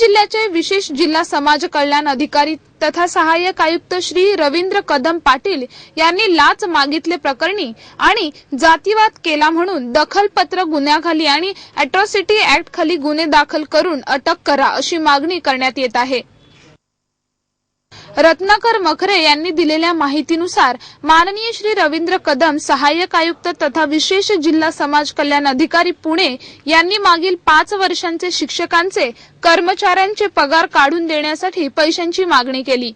जिल्ह्याचे विशेष जिल्हा समाज कल्याण अधिकारी तथा सहाय्यक आयुक्त श्री रवींद्र कदम पाटील यांनी लाच मागितले प्रकरणी आणि जातीवाद केला म्हणून दखलपत्र गुन्ह्याखाली आणि अॅट्रॉसिटी ऍक्ट खाली गुन्हे दाखल करून अटक करा अशी मागणी करण्यात येत आहे. रत्नाकर मखरे यांनी दिलेल्या माहितीनुसार माननीय श्री रवींद्र कदम सहाय्यक आयुक्त तथा विशेष जिल्हा समाज कल्याण अधिकारी पुणे यांनी मागील पाच वर्षांचे शिक्षकांचे कर्मचाऱ्यांचे पगार काढून देण्यासाठी पैशांची मागणी केली.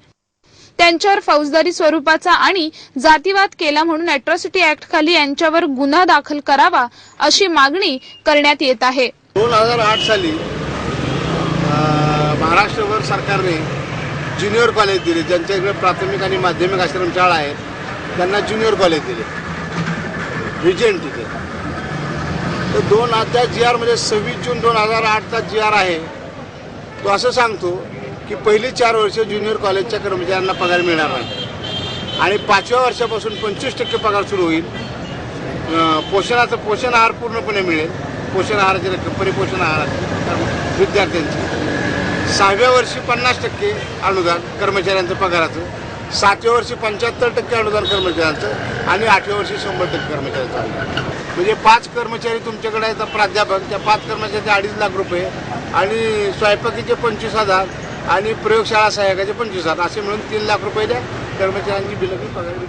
त्यांच्यावर फौजदारी स्वरूपाचा आणि जातीवाद केला म्हणून अॅट्रॉसिटी ऍक्ट खाली यांच्यावर गुन्हा दाखल करावा अशी मागणी करण्यात येत आहे. दोन हजार आठ साली महाराष्ट्रभर सरकारने ज्युनियर कॉलेज दिले ज्यांच्याकडे प्राथमिक आणि माध्यमिक आश्रमशाळा आहेत त्यांना ज्युनियर कॉलेज दिले. रिजेंट तिथे तर दोन त्या जी आरमध्ये सव्वीस जून दोन हजार आठचा जी आर आहे तो असं सांगतो की पहिली चार वर्ष ज्युनियर कॉलेजच्या कर्मचाऱ्यांना पगार मिळणार नाही. आणि पाचव्या वर्षापासून पंचवीस टक्के पगार सुरू होईल. पोषणाचं पोषण आहार पूर्णपणे मिळेल. पोषण आहाराची रक्कम परिपोषण आहार विद्यार्थ्यांची. सहाव्या वर्षी पन्नास टक्के अनुदान कर्मचाऱ्यांचं पगाराचं सातव्या वर्षी पंच्याहत्तर टक्के अनुदान कर्मचाऱ्यांचं आणि आठव्या वर्षी शंभर टक्के कर्मचाऱ्यांचं अनुदान. म्हणजे पाच कर्मचारी तुमच्याकडे आहेत प्राध्यापक त्या पाच कर्मचाऱ्याचे अडीच लाख रुपये आणि स्वयंपाकीचे पंचवीस हजार आणि प्रयोगशाळा सहाय्यकाचे पंचवीस हजार असे मिळून तीन लाख रुपये द्या. कर्मचाऱ्यांची बिलं मी पगार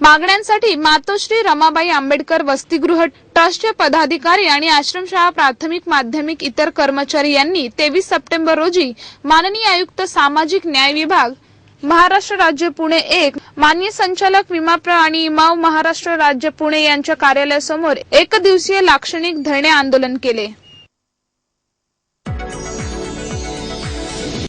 मागण्यांसाठी मातोश्री रमाबाई आंबेडकर वसतिगृह ट्रस्टचे पदाधिकारी आणि आश्रमशाळा प्राथमिक माध्यमिक इतर कर्मचारी यांनी तेवीस सप्टेंबर रोजी माननीय आयुक्त सामाजिक न्याय विभाग महाराष्ट्र राज्य पुणे एक मान्य संचालक विमाप्र आणि इमाव महाराष्ट्र राज्य पुणे यांच्या कार्यालयासमोर एक दिवसीय लाक्षणिक धरणे आंदोलन केले.